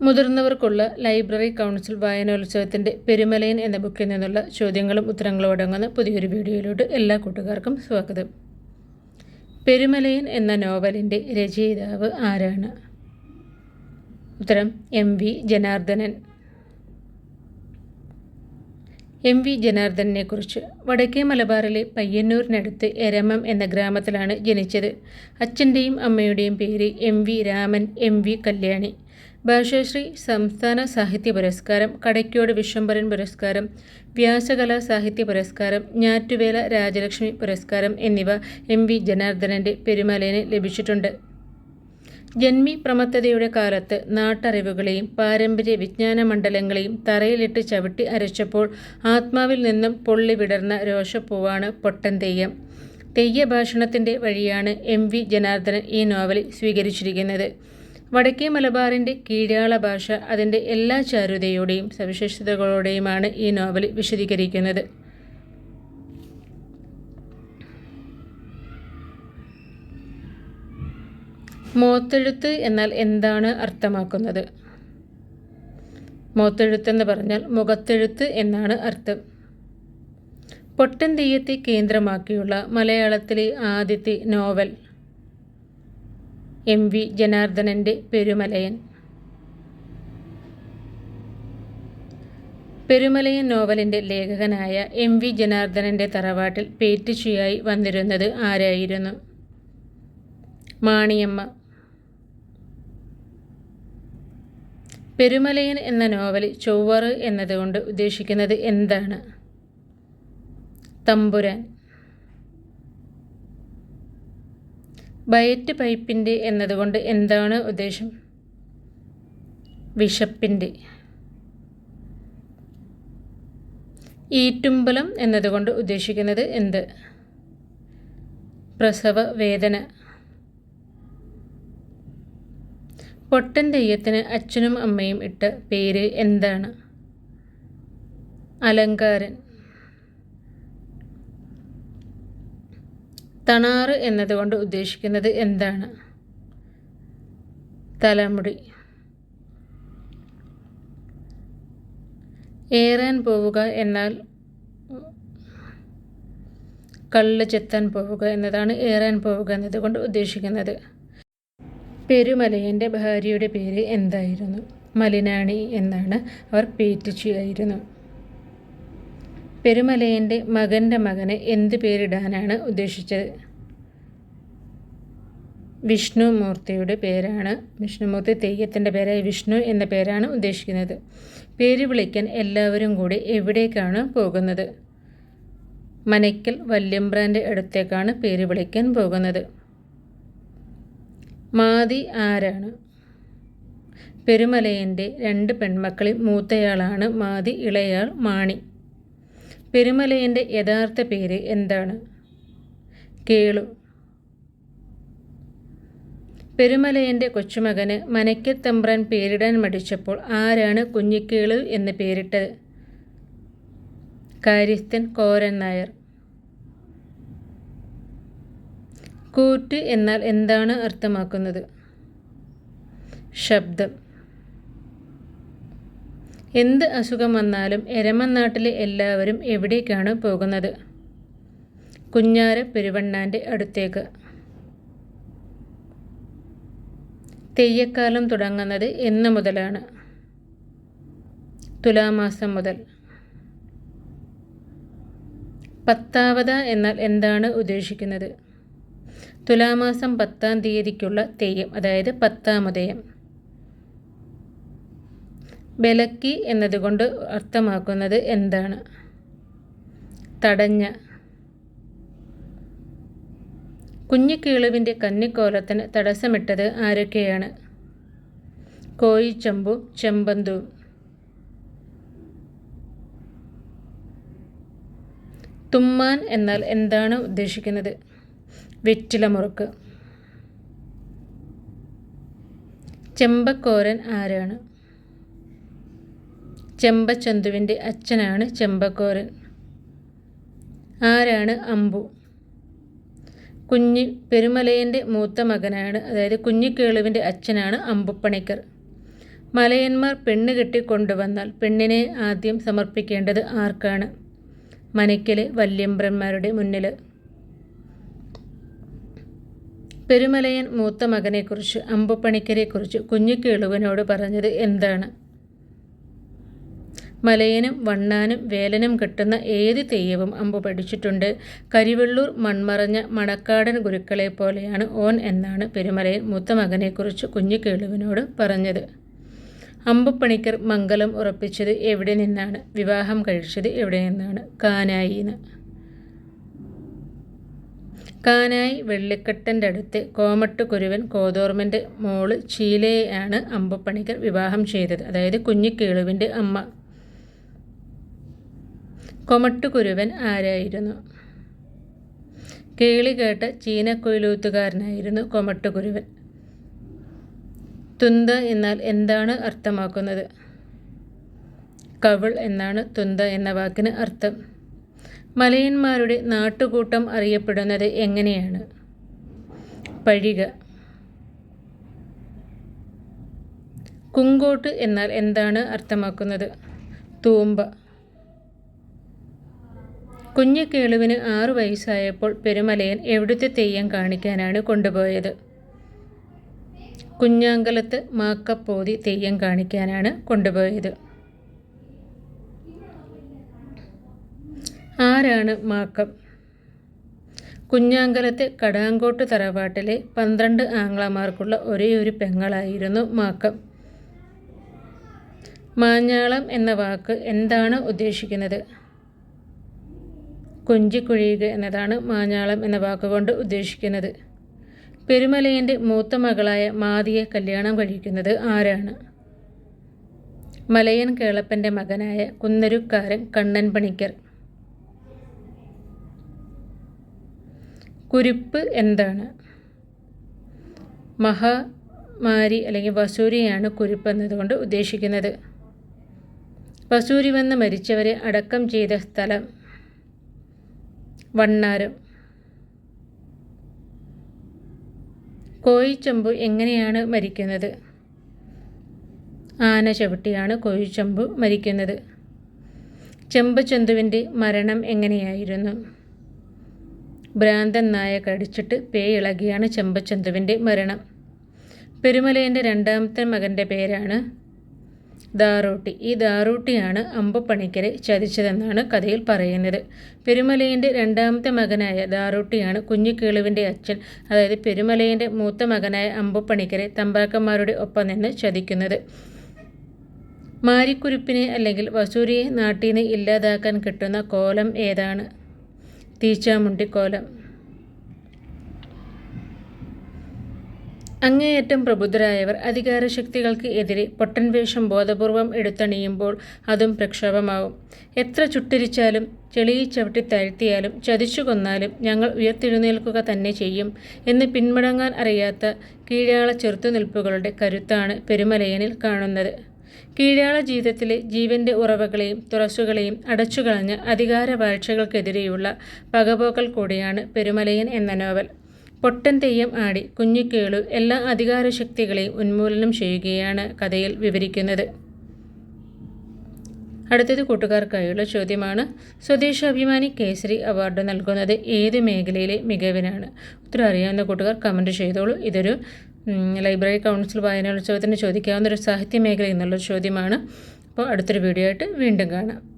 മുതിർന്നവർക്കുള്ള library council വായനോത്സവത്തിന്റെ പെരുമലയൻ എന്ന ബുക്കിൽ നിന്നുള്ള ചോദ്യങ്ങളും ഉത്തരങ്ങളും അടങ്ങുന്ന പുതിയൊരു വീഡിയോയിലോട്ട് എല്ലാ കൂട്ടുകാർക്കും സ്വാഗതം. പെരുമലയൻ എന്ന നോവലിന്റെ രചയിതാവ് ആരാണ്? ഉത്തരം M V Janardhanan. M V ജനാർദ്ദനെക്കുറിച്ച് വടക്കേ മലബാറിലെ പയ്യന്നൂരിനടുത്ത് എരമം എന്ന ഗ്രാമത്തിലാണ് ജനിച്ചത്. അച്ഛന്റെയും അമ്മയുടെയും പേര് M V Raman M V Kalyani. ഭാഷാശ്രീ സംസ്ഥാന സാഹിത്യ പുരസ്കാരം കടയ്ക്കോട് വിശ്വംഭരൻ പുരസ്കാരം വ്യാസകലാ സാഹിത്യ പുരസ്കാരം ഞാറ്റുവേല രാജലക്ഷ്മി പുരസ്കാരം എന്നിവ എം വി ജനാർദ്ദനന്റെ പെരുമലയിന് ലഭിച്ചിട്ടുണ്ട്. ജന്മി പ്രമത്തതയുടെ കാലത്ത് നാട്ടറിവുകളെയും പാരമ്പര്യ വിജ്ഞാന മണ്ഡലങ്ങളെയും തറയിലിട്ട് ചവിട്ടി അരച്ചപ്പോൾ ആത്മാവിൽ നിന്നും പൊള്ളി വിടർന്ന രോഷപ്പൂവാണ് പൊട്ടൻ തെയ്യം. തെയ്യ ഭാഷണത്തിന്റെ വഴിയാണ് എം വി ജനാർദ്ദനൻ ഈ നോവൽ സ്വീകരിച്ചിരിക്കുന്നത്. വടക്കേ മലബാറിന്റെ കീഴാള ഭാഷ അതിന്റെ എല്ലാ ചാരുതയോടെയും സവിശേഷതകളോടെയുമാണ് ഈ നോവൽ വിശദീകരിക്കുന്നത്. മോത്തെഴുത്ത് എന്നാൽ എന്താണ് അർത്ഥമാക്കുന്നത്? മോത്തെഴുത്തെന്ന് പറഞ്ഞാൽ മുഖത്തെഴുത്ത് എന്നാണ് അർത്ഥം. പൊട്ടൻ തെയ്യത്തെ കേന്ദ്രമാക്കിയുള്ള മലയാളത്തിലെ ആദ്യത്തെ നോവൽ എം വി ജനാർദ്ദനന്റെ പെരുമലയൻ. പെരുമലയൻ നോവലിന്റെ ലേഖകനായ എം വി ജനാർദ്ദനന്റെ തറവാട്ടിൽ പേറ്റിച്ചുയായി വന്നിരുന്നത് ആരായിരുന്നു? മാണിയമ്മ. പെരുമലയൻ എന്ന നോവലിൽ ചൊവ്വറ് എന്നതുകൊണ്ട് ഉദ്ദേശിക്കുന്നത് എന്താണ്? തമ്പുരാൻ. ബയറ്റ് പൈപ്പിന്റെ എന്നതുകൊണ്ട് എന്താണ് ഉദ്ദേശം? വിശപ്പിന്റെ. ഈറ്റുമ്പലം എന്നതുകൊണ്ട് ഉദ്ദേശിക്കുന്നത് എന്ത്? പ്രസവ വേദന. പൊട്ടൻ തെയ്യത്തിന് അച്ഛനും അമ്മയും ഇട്ട പേര് എന്താണ്? അലങ്കാരൻ. തണാറ് എന്നതുകൊണ്ട് ഉദ്ദേശിക്കുന്നത് എന്താണ്? തലമുടി. ഏറാൻ പോവുക എന്നാൽ കള്ള് ചെത്താൻ പോവുക എന്നതാണ് ഏറാൻ പോവുക എന്നതുകൊണ്ട് ഉദ്ദേശിക്കുന്നത്. പെരുമലയന്റെ ഭാര്യയുടെ പേര് എന്തായിരുന്നു? മലിനാണി എന്നാണ്. അവർ പേറ്റിച്ചായിരുന്നു പെരുമലയന്റെ മകന്റെ മകന് എന്ത് പേരിടാനാണ് ഉദ്ദേശിച്ചത്? വിഷ്ണുമൂർത്തിയുടെ പേരാണ്. വിഷ്ണുമൂർത്തി തെയ്യത്തിന്റെ പേരായ വിഷ്ണു എന്ന പേരാണ് ഉദ്ദേശിക്കുന്നത്. പേര് വിളിക്കാൻ എല്ലാവരും കൂടി എവിടേക്കാണ് പോകുന്നത്? മനയ്ക്കൽ വല്യമ്പ്രാന്റെ അടുത്തേക്കാണ് പേര് വിളിക്കാൻ പോകുന്നത്. മാതി ആരാണ്? പെരുമലയന്റെ രണ്ട് പെൺമക്കളിൽ മൂത്തയാളാണ് മാതി ഇളയാൾ മാണി. പെരുമലയന്റെ യഥാർത്ഥ പേര് എന്താണ്? കേളു. പെരുമലയന്റെ കൊച്ചുമകന് മനയ്ക്കത്തമ്പ്രാൻ പേരിടാൻ മടിച്ചപ്പോൾ ആരാണ് കുഞ്ഞിക്കേളു എന്ന് പേരിട്ടത്? കാര്യസ്ഥൻ കോരൻ നായർ. കൂറ്റ് എന്നാൽ എന്താണ് അർത്ഥമാക്കുന്നത്? ശബ്ദം. എന്ത് അസുഖം വന്നാലും എരമനാട്ടിലെ എല്ലാവരും എവിടേക്കാണ് പോകുന്നത്? കുഞ്ഞാര പെരുവണ്ണാന്റെ അടുത്തേക്ക്. തെയ്യക്കാലം തുടങ്ങുന്നത് എന്ന് മുതലാണ്. തുലാമാസം മുതൽ. പത്താവത എന്നാൽ എന്താണ് ഉദ്ദേശിക്കുന്നത്? തുലാമാസം പത്താം തീയതിക്കുള്ള തെയ്യം അതായത് പത്താമുദയം ബലക്കി എന്നതുകൊണ്ട് അർത്ഥമാക്കുന്നത് എന്താണ്? തടഞ്ഞ. കുഞ്ഞിക്കീളുവിന്റെ കന്നിക്കോലത്തിന് തടസ്സമിട്ടത് ആരൊക്കെയാണ്? കോയിച്ചമ്പു ചെമ്പന്തു. തുമ്മാൻ എന്നാൽ എന്താണ് ഉദ്ദേശിക്കുന്നത്? വെറ്റില മുറുക്ക്. ചെമ്പക്കോരൻ ആരാണ്? ചെമ്പച്ചന്തുവിന്റെ അച്ഛനാണ് ചെമ്പക്കോരൻ. ആരാണ് അമ്പു? കുഞ്ഞി പെരുമലയന്റെ മൂത്ത മകനാണ് അതായത് കുഞ്ഞിക്കേളുവിന്റെ അച്ഛനാണ് അമ്പുപ്പണിക്കർ. മലയന്മാർ പെണ്ണ് കെട്ടിക്കൊണ്ടുവന്നാൽ പെണ്ണിനെ ആദ്യം സമർപ്പിക്കേണ്ടത് ആർക്കാണ്? മനയ്ക്കലെ വല്യമ്പ്രന്മാരുടെ മുന്നിൽ പെരുമലയൻ മൂത്ത മകനെക്കുറിച്ച് അമ്പുപ്പണിക്കരെക്കുറിച്ച് കുഞ്ഞിക്കേളുവിനോട് പറഞ്ഞത് എന്താണ്? മലയനും വണ്ണാനും വേലനും കെട്ടുന്ന ഏത് തെയ്യവും അമ്പു പഠിച്ചിട്ടുണ്ട്. കരിവെള്ളൂർ മൺമറഞ്ഞ മണക്കാടൻ ഗുരുക്കളെ പോലെയാണ് ഓൻ എന്നാണ് പെരുമലയൻ മൂത്ത മകനെക്കുറിച്ച് കുഞ്ഞിക്കേളുവിനോട് പറഞ്ഞത്. അമ്പുപ്പണിക്കർ മംഗലം ഉറപ്പിച്ചത് എവിടെ നിന്നാണ്? വിവാഹം കഴിച്ചത് എവിടെ നിന്നാണ്? കാനായിന്ന്. കാനായി വെള്ളിക്കെട്ടന്റെ അടുത്ത് കോമട്ട് കുരുവൻ കോതോർമന്റെ മോൾ ചീലയെയാണ് അമ്പപ്പണിക്കർ വിവാഹം ചെയ്തത്. അതായത് കുഞ്ഞിക്കേളുവിന്റെ അമ്മ. കൊമട്ടുകുരുവൻ ആരായിരുന്നു? കേളി കേട്ട ചീനക്കൊയിലൂത്തുകാരനായിരുന്നു കൊമട്ടുകുരുവൻ. തുന്ത എന്നാൽ എന്താണ് അർത്ഥമാക്കുന്നത്? കവിൾ എന്നാണ് തുന്ത എന്ന വാക്കിന് അർത്ഥം. മലയന്മാരുടെ നാട്ടുകൂട്ടം അറിയപ്പെടുന്നത് എങ്ങനെയാണ്? പഴിക. കുങ്കോട്ട് എന്നാൽ എന്താണ് അർത്ഥമാക്കുന്നത്? തൂമ്പ. കുഞ്ഞു കേളുവിന് ആറു വയസ്സായപ്പോൾ പെരുമലയൻ എവിടുത്തെ തെയ്യം കാണിക്കാനാണ് കൊണ്ടുപോയത്? കുഞ്ഞാങ്കലത്ത് മാക്കപ്പോതി തെയ്യം കാണിക്കാനാണ് കൊണ്ടുപോയത്. ആരാണ് മാക്കം? കുഞ്ഞാങ്കലത്തെ കടാങ്കോട്ട് തറവാട്ടിലെ പന്ത്രണ്ട് ആംഗ്ലമാർക്കുള്ള ഒരേ ഒരു പെങ്ങളായിരുന്നു മാക്കം. മാഞ്ഞാളം എന്ന വാക്ക് എന്താണ് ഉദ്ദേശിക്കുന്നത്? കൊഞ്ചിക്കുഴിയുക എന്നതാണ് മാഞ്ഞാളം എന്ന വാക്കുകൊണ്ട് ഉദ്ദേശിക്കുന്നത്. പെരുമലയന്റെ മൂത്ത മകളായ മാതിയെ കല്യാണം കഴിക്കുന്നത് ആരാണ്? മലയൻ കേളപ്പന്റെ മകനായ കുന്നരുക്കാരൻ കണ്ണൻ പണിക്കർ കുരിപ്പ് എന്താണ്? മഹാമാരി അല്ലെങ്കിൽ വസൂരിയാണ് കുരിപ്പ് എന്നതുകൊണ്ട് ഉദ്ദേശിക്കുന്നത്. വസൂരി വന്ന് മരിച്ചവരെ അടക്കം ചെയ്ത സ്ഥലം വണ്ണാരം. കോയിച്ചമ്പു എങ്ങനെയാണ് മരിക്കുന്നത്? ആന ചവിട്ടിയാണ് കോയിച്ചമ്പു മരിക്കുന്നത്. ചെമ്പുചന്തുവിന്റെ മരണം എങ്ങനെയായിരുന്നു? ഭ്രാന്തൻ നായ കടിച്ചിട്ട് പേ ഇളകിയാണ് ചെമ്പച്ചന്തുവിന്റെ മരണം. പെരുമലയന്റെ രണ്ടാമത്തെ മകന്റെ പേരാണ് ദാറൂട്ടി. ഈ ദാറോട്ടിയാണ് അമ്പപ്പണിക്കരെ ചതിച്ചതെന്നാണ് കഥയിൽ പറയുന്നത്. പെരുമലയന്റെ രണ്ടാമത്തെ മകനായ ദാറോട്ടിയാണ് കുഞ്ഞിക്കേളുവിന്റെ അച്ഛൻ അതായത് പെരുമലയന്റെ മൂത്ത മകനായ അമ്പപ്പണിക്കരെ തമ്പാക്കന്മാരുടെ ഒപ്പം നിന്ന് ചതിക്കുന്നത്. മാരിക്കുരുപ്പിനെ അല്ലെങ്കിൽ വസൂരിയെ നാട്ടിൽ നിന്ന് ഇല്ലാതാക്കാൻ കിട്ടുന്ന കോലം ഏതാണ്? തീച്ചാമുണ്ടിക്കോലം. അങ്ങേയറ്റം പ്രബുദ്ധരായവർ അധികാരശക്തികൾക്ക് എതിരെ പൊട്ടൻ വേഷം ബോധപൂർവം എടുത്തണിയുമ്പോൾ അതും പ്രക്ഷോഭമാവും. എത്ര ചുട്ടിരിച്ചാലും ചെളിയിൽ ചവിട്ടി താഴ്ത്തിയാലും ചതിച്ചു കൊന്നാലും ഞങ്ങൾ ഉയർത്തെഴുന്നേൽക്കുക തന്നെ ചെയ്യും എന്ന് പിന്മടങ്ങാൻ അറിയാത്ത കീഴാള ചെറുത്തുനിൽപ്പുകളുടെ കരുത്താണ് പെരുമലയനിൽ കാണുന്നത്. കീഴാള ജീവിതത്തിലെ ജീവന്റെ ഉറവകളെയും തുറസുകളെയും അടച്ചുകളഞ്ഞ അധികാര വാഴ്ചകൾക്കെതിരെയുള്ള പകപോക്കൽ കൂടിയാണ് പെരുമലയൻ എന്ന നോവൽ. പൊട്ടൻ തെയ്യം ആടി കുഞ്ഞിക്കേളു എല്ലാ അധികാരശക്തികളെയും ഉന്മൂലനം ചെയ്യുകയാണ് കഥയിൽ വിവരിക്കുന്നത്. അടുത്തത് കൂട്ടുകാർക്കായുള്ള ചോദ്യമാണ്. സ്വദേശാഭിമാനി കേസരി അവാർഡ് നൽകുന്നത് ഏത് മേഖലയിലെ മികവിനാണ്? ഉത്തരം അറിയാവുന്ന കൂട്ടുകാർ കമന്റ് ചെയ്തോളൂ. ഇതൊരു ലൈബ്രറി കൗൺസിൽ വായനോത്സവത്തിന് ചോദിക്കാവുന്ന ഒരു സാഹിത്യ മേഖല എന്നുള്ള ചോദ്യമാണ്. അപ്പോൾ അടുത്തൊരു വീഡിയോ ആയിട്ട് വീണ്ടും കാണാം.